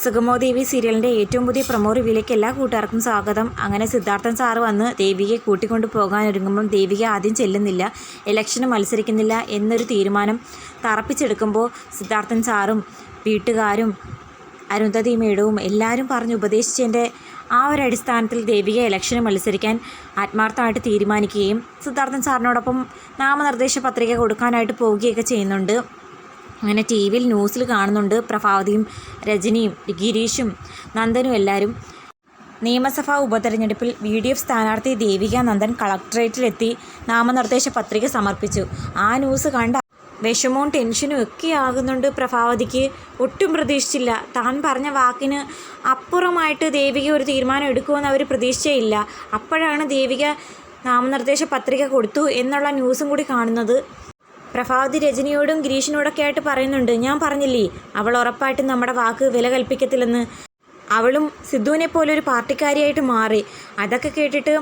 സുഗമോ ദേവി സീരിയലിന്റെ ഏറ്റവും പുതിയ പ്രമോ റിവ്യൂലേക്ക് എല്ലാ കൂട്ടുകാർക്കും സ്വാഗതം. അങ്ങനെ സിദ്ധാർത്ഥൻ സാറ് വന്ന് ദേവികയെ കൂട്ടിക്കൊണ്ട് പോകാൻ ഒരുങ്ങുമ്പം ദേവിക ആദ്യം ചെല്ലുന്നില്ല. ഇലക്ഷന് മത്സരിക്കുന്നില്ല എന്നൊരു തീരുമാനം തറപ്പിച്ചെടുക്കുമ്പോൾ സിദ്ധാർത്ഥൻ സാറും വീട്ടുകാരും അരുന്ധതി മേഡവും എല്ലാവരും പറഞ്ഞ് ഉപദേശിച്ചതിന്റെ ആ ഒരു അടിസ്ഥാനത്തിൽ ദേവിക ഇലക്ഷന് മത്സരിക്കാൻ ആത്മാർത്ഥമായിട്ട് തീരുമാനിക്കുകയും സിദ്ധാർത്ഥൻ സാറിനോടൊപ്പം നാമനിർദ്ദേശ പത്രിക കൊടുക്കാനായിട്ട് പോവുകയൊക്കെ ചെയ്യുന്നുണ്ട്. അങ്ങനെ ടി വിയിൽ ന്യൂസിൽ കാണുന്നുണ്ട് പ്രഭാവതിയും രജനിയും ഗിരീഷും നന്ദനും എല്ലാവരും നിയമസഭാ ഉപതെരഞ്ഞെടുപ്പിൽ വി ഡി എഫ് സ്ഥാനാർത്ഥി ദേവിക നന്ദൻ കളക്ടറേറ്റിലെത്തി നാമനിർദ്ദേശ പത്രിക സമർപ്പിച്ചു. ആ ന്യൂസ് കണ്ട വിഷമവും ടെൻഷനും ഒക്കെ ആകുന്നുണ്ട് പ്രഭാവതിക്ക്. ഒട്ടും പ്രതീക്ഷിച്ചില്ല. താൻ പറഞ്ഞ വാക്കിന് അപ്പുറമായിട്ട് ദേവിക ഒരു തീരുമാനം എടുക്കുമെന്ന് അവർ പ്രതീക്ഷിച്ചേയില്ല. അപ്പോഴാണ് ദേവിക നാമനിർദ്ദേശ പത്രിക കൊടുത്തു എന്നുള്ള ന്യൂസും കൂടി കാണുന്നത്. പ്രഭാവതി രജനിയോടും ഗിരീഷിനോടൊക്കെ ആയിട്ട് പറയുന്നുണ്ട്. ഞാൻ പറഞ്ഞില്ലേ അവൾ ഉറപ്പായിട്ടും നമ്മുടെ വാക്ക് വില കൽപ്പിക്കത്തില്ലെന്ന്. അവളും സിദ്ധുവിനെ പോലെ ഒരു പാർട്ടിക്കാരിയായിട്ട് മാറി. അതൊക്കെ കേട്ടിട്ട്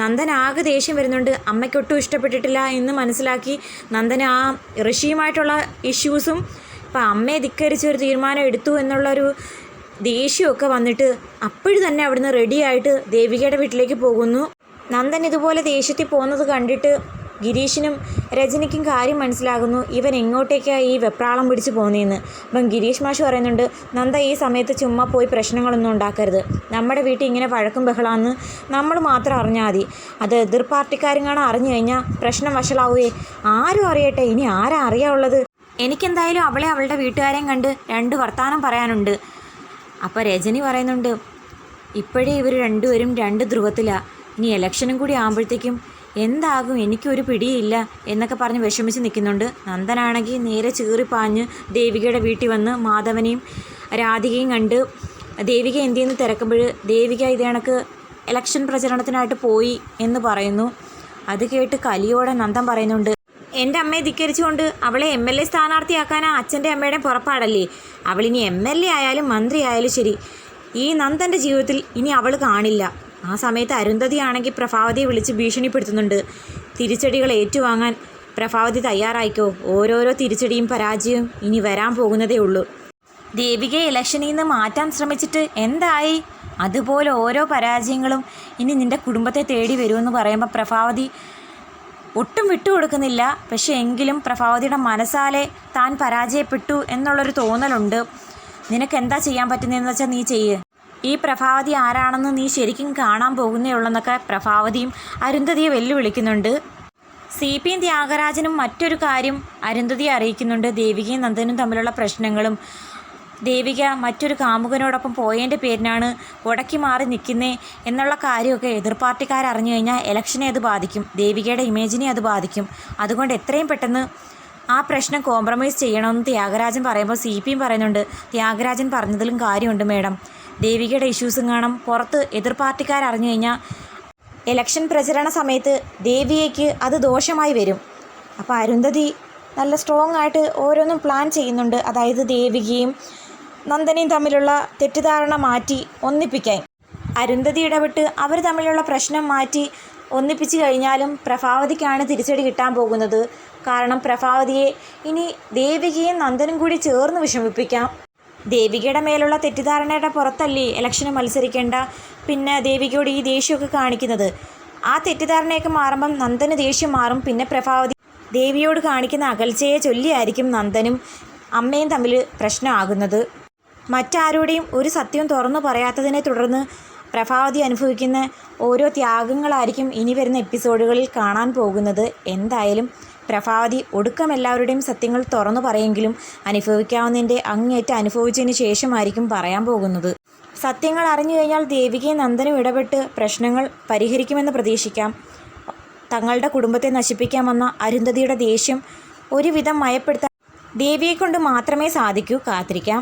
നന്ദൻ ആകെ ദേഷ്യം വരുന്നുണ്ട്. അമ്മയ്ക്കൊട്ടും ഇഷ്ടപ്പെട്ടിട്ടില്ല എന്ന് മനസ്സിലാക്കി നന്ദൻ ആ ഋഷിയുമായിട്ടുള്ള ഇഷ്യൂസും ഇപ്പം അമ്മയെ ധിക്കരിച്ച് ഒരു തീരുമാനം എടുത്തു എന്നുള്ളൊരു ദേഷ്യമൊക്കെ വന്നിട്ട് അപ്പോഴും തന്നെ അവിടുന്ന് റെഡിയായിട്ട് ദേവികയുടെ വീട്ടിലേക്ക് പോകുന്നു. നന്ദൻ ഇതുപോലെ ദേഷ്യത്തിൽ പോകുന്നത് കണ്ടിട്ട് ഗിരീഷിനും രജനിക്കും കാര്യം മനസ്സിലാകുന്നു. ഇവൻ എങ്ങോട്ടേക്കാണ് ഈ വെപ്രാളം പിടിച്ച് പോകുന്നതെന്ന് അപ്പം ഗിരീഷ് മാഷ് പറയുന്നുണ്ട് നന്ദ ഈ സമയത്ത് ചുമ്മാ പോയി പ്രശ്നങ്ങളൊന്നും ഉണ്ടാക്കരുത്. നമ്മുടെ വീട്ടിൽ ഇങ്ങനെ വഴക്കും ബഹളാന്ന് നമ്മൾ മാത്രം അറിഞ്ഞാൽ മതി. അത് എതിർ പാർട്ടിക്കാരും അറിഞ്ഞു കഴിഞ്ഞാൽ പ്രശ്നം വഷളാവുകയെ ആരും അറിയട്ടെ ഇനി ആരാ അറിയാവുള്ളത്? എനിക്കെന്തായാലും അവളെ അവളുടെ വീട്ടുകാരെയും കണ്ട് രണ്ട് വർത്തമാനം പറയാനുണ്ട്. അപ്പോൾ രജനി പറയുന്നുണ്ട് ഇപ്പോഴേ ഇവർ രണ്ടുപേരും രണ്ട് ധ്രുവത്തിലാണ് ഇനി ഇലക്ഷനും കൂടി ആകുമ്പോഴത്തേക്കും എന്താകും? എനിക്കൊരു പിടിയില്ല എന്നൊക്കെ പറഞ്ഞ് വിഷമിച്ച് നിൽക്കുന്നുണ്ട്. നന്ദനാണെങ്കിൽ നേരെ ചീറിപ്പാഞ്ഞ് ദേവികയുടെ വീട്ടിൽ വന്ന് മാധവനെയും രാധികയും കണ്ട് ദേവിക എന്തിയെന്ന് തിരക്കുമ്പോൾ ദേവിക ഇത് കണക്ക് ഇലക്ഷൻ പ്രചരണത്തിനായിട്ട് പോയി എന്ന് പറയുന്നു. അത് കേട്ട് കലിയോടെ നന്ദൻ പറയുന്നുണ്ട് എന്റെ അമ്മയെ ധിക്കരിച്ചുകൊണ്ട് അവളെ എം എൽ എ സ്ഥാനാർത്ഥിയാക്കാനാ അച്ഛന്റെ അമ്മയുടെ പുറപ്പാടല്ലേ? അവളിനി എം എൽ എ ആയാലും മന്ത്രി ആയാലും ശരി. ഈ നന്ദന്റെ ജീവിതത്തിൽ ഇനി അവൾ കാണില്ല. ആ സമയത്ത് അരുന്ധതിയാണെങ്കിൽ പ്രഭാവതിയെ വിളിച്ച് ഭീഷണിപ്പെടുത്തുന്നുണ്ട്. തിരിച്ചടികൾ ഏറ്റുവാങ്ങാൻ പ്രഭാവതി തയ്യാറായിക്കോ? ഓരോരോ തിരിച്ചടിയും പരാജയവും ഇനി വരാൻ പോകുന്നതേ ഉള്ളൂ. ദേവികയെ ഇലക്ഷനിൽ നിന്ന് മാറ്റാൻ ശ്രമിച്ചിട്ട് എന്തായി? അതുപോലെ ഓരോ പരാജയങ്ങളും ഇനി നിന്റെ കുടുംബത്തെ തേടി വരുമെന്ന് പറയുമ്പോൾ പ്രഭാവതി ഒട്ടും വിട്ടുകൊടുക്കുന്നില്ല. പക്ഷേ എങ്കിലും പ്രഭാവതിയുടെ മനസ്സാലെ താൻ പരാജയപ്പെട്ടു എന്നുള്ളൊരു തോന്നലുണ്ട്. നിനക്ക് എന്താ ചെയ്യാൻ പറ്റുന്നതെന്ന് വെച്ചാൽ നീ ചെയ്യ്. ഈ പ്രഭാവതി ആരാണെന്ന് നീ ശരിക്കും കാണാൻ പോകുന്നേ ഉള്ളെന്നൊക്കെ പ്രഭാവതിയും അരുന്ധതിയെ വെല്ലുവിളിക്കുന്നുണ്ട്. സി. പി. ത്യാഗരാജനും മറ്റൊരു കാര്യം അരുന്ധതിയെ അറിയിക്കുന്നുണ്ട്. ദേവികയും നന്ദനും തമ്മിലുള്ള പ്രശ്നങ്ങളും. ദേവിക മറ്റൊരു കാമുകനോടൊപ്പം പോയതിന്റെ പേരിനാണ് ഉടക്കി മാറി നിൽക്കുന്നേ എന്നുള്ള കാര്യമൊക്കെ എതിർ പാർട്ടിക്കാർ അറിഞ്ഞു കഴിഞ്ഞാൽ ഇലക്ഷനെ അത് ബാധിക്കും. ദേവികയുടെ ഇമേജിനെ അത് ബാധിക്കും. അതുകൊണ്ട് എത്രയും പെട്ടെന്ന് ആ പ്രശ്നം കോംപ്രമൈസ് ചെയ്യണമെന്ന് ത്യാഗരാജൻ പറയുമ്പോൾ സി. പിയും പറയുന്നുണ്ട്. ത്യാഗരാജൻ പറഞ്ഞതിലും കാര്യമുണ്ട് മേഡം. ദേവികയുടെ ഇഷ്യൂസും കാണും. പുറത്ത് എതിർ പാർട്ടിക്കാർ അറിഞ്ഞു കഴിഞ്ഞാൽ ഇലക്ഷൻ പ്രചരണ സമയത്ത് ദേവികയ്ക്ക് അത് ദോഷമായി വരും. അപ്പോൾ അരുന്ധതി നല്ല സ്ട്രോങ് ആയിട്ട് ഓരോന്നും പ്ലാൻ ചെയ്യുന്നുണ്ട്. അതായത് ദേവികയും നന്ദനയും തമ്മിലുള്ള തെറ്റിദ്ധാരണ മാറ്റി ഒന്നിപ്പിക്കാൻ. അരുന്ധതി ഇടപെട്ട് അവർ തമ്മിലുള്ള പ്രശ്നം മാറ്റി ഒന്നിപ്പിച്ച് കഴിഞ്ഞാലും പ്രഭാവതിക്കാണ് തിരിച്ചടി കിട്ടാൻ പോകുന്നത്. കാരണം പ്രഭാവതിയെ ഇനി ദേവികയും നന്ദനും കൂടി ചേർന്ന് വിഷമിപ്പിക്കാം. ദേവികയുടെ മേലുള്ള തെറ്റിദ്ധാരണയുടെ പുറത്തല്ലേ ഇലക്ഷന് മത്സരിക്കേണ്ട? പിന്നെ ദേവികയോട് ഈ ദേഷ്യമൊക്കെ കാണിക്കുന്നത്. ആ തെറ്റിദ്ധാരണയൊക്കെ മാറുമ്പം നന്ദന് ദേഷ്യം മാറും. പിന്നെ പ്രഭാവതി ദേവിയോട് കാണിക്കുന്ന അകൽച്ചയെ ചൊല്ലിയായിരിക്കും നന്ദനും അമ്മയും തമ്മിൽ പ്രശ്നമാകുന്നത്. മറ്റാരോടെയും ഒരു സത്യവും തുറന്നു പറയാത്തതിനെ തുടർന്ന് പ്രഭാവതി അനുഭവിക്കുന്ന ഓരോ ത്യാഗങ്ങളായിരിക്കും ഇനി വരുന്ന എപ്പിസോഡുകളിൽ കാണാൻ പോകുന്നത്. എന്തായാലും പ്രഭാവതി ഒടുക്കം എല്ലാവരുടെയും സത്യങ്ങൾ തുറന്നു പറയെങ്കിലും അനുഭവിക്കാവുന്നതിന്റെ അങ്ങേറ്റം അനുഭവിച്ചതിന് ശേഷമായിരിക്കും പറയാൻ പോകുന്നത്. സത്യങ്ങൾ അറിഞ്ഞു കഴിഞ്ഞാൽ ദേവികയും നന്ദനും ഇടപെട്ട് പ്രശ്നങ്ങൾ പരിഹരിക്കുമെന്ന് പ്രതീക്ഷിക്കാം. തങ്ങളുടെ കുടുംബത്തെ നശിപ്പിക്കാമെന്ന അരുന്ധതിയുടെ ദേഷ്യം ഒരുവിധം മയപ്പെടുത്താൻ ദേവിയെക്കൊണ്ട് മാത്രമേ സാധിക്കൂ. കാത്തിരിക്കാം.